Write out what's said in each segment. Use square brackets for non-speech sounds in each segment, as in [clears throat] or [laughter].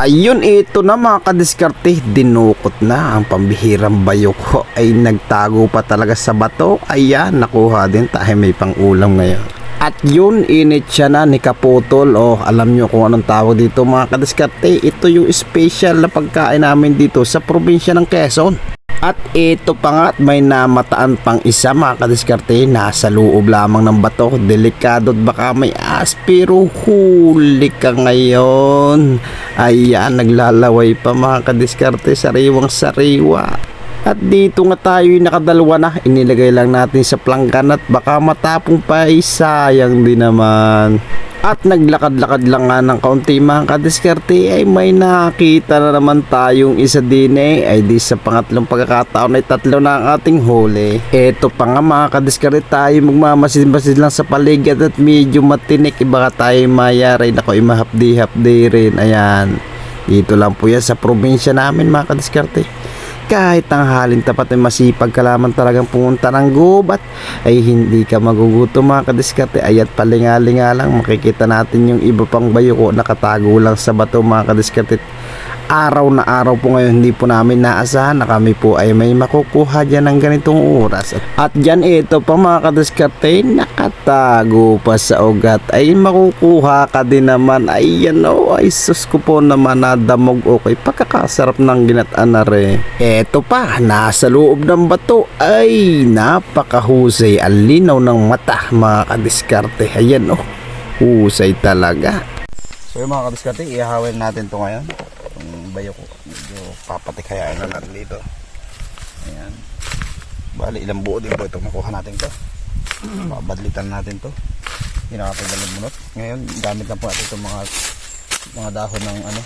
Ayun, ito na mga kadiskarte, dinukot na ang pambihirang bayo ko ay nagtago pa talaga sa bato. Ayan, nakuha din tayo may pangulam ngayon. At yun, init siya na ni Kaputol. Oh, alam nyo kung anong tawag dito mga kadiskarte. Ito yung special na pagkain namin dito sa probinsya ng Quezon. At ito pa nga may namataan pang isa mga kadiskarte nasa loob lamang ng bato. Delikado at baka may as pero huli ka ngayon. Ayan naglalaway pa mga kadiskarte. Sariwang sariwa at dito nga tayo nakadalwa na inilagay lang natin sa planggan at baka matapong pa ay sayang din naman at naglakad-lakad lang nga ng kaunti mga kadiskarte ay may nakita na naman tayong isa din eh ay di sa pangatlong pagkakataon ay tatlo na ang ating huli. Eto pa nga mga kadiskarte tayo magmamasid-masid lang sa paligid at medyo matinik iba ka tayo mayari na ko imahapdi-hapdi rin. Ayan. Dito lang po yan sa probinsya namin mga kadiskarte kahit ang halin tapat ay masipag. Ka lamang talagang pumunta ng gubat. Ay hindi ka magugutom mga kadiskarte. Ay at palingalinga lang. Makikita natin yung iba pang bayo ko. Nakatago lang sa bato mga kadiskarte araw na araw po ngayon hindi po namin naasahan na kami po ay may makukuha dyan ng ganitong oras. At dyan ito pa mga kadiskarte nakatago pa sa ugat. Ay makukuha ka din naman. Ay yan o ay sus ko po naman nadamog. Okay pagkakasarap ng ginataan na rin. Eto pa nasa loob ng bato. Ay napakahusay. Ang linaw ng mata mga kadiskarte. Ayan o husay talaga. So yung mga kadiskarte, ihawin natin to ngayon. Itong bayo ko, medyo papatikayain na natin dito. Ayan. Bali, ilang buo din po ito. Makuha natin to. [clears throat] Babadlitan natin to. Hindi nakapagaling munot. Ngayon, gamit lang po natin itong mga mga dahon ng ano.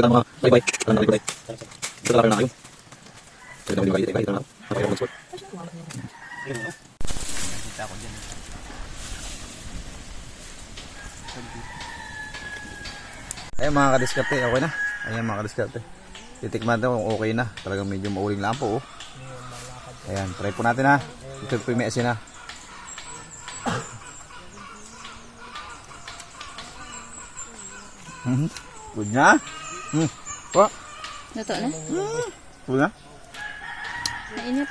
Ito mga bye-bye. Ito na bye-bye. Ito na kayo. Ito na bye-bye. Ito na. Ito na. Ayan mga kadiskarte, okay na. Ayan mga kadiskarte. Titikman natin kung okay na. Talagang medyo mauling lang po. Oh. Ayan, try po natin ha. Ito po yung may asin ha. Mhm. Good na? Hmm. Po. Luto na? Good na? Mainit.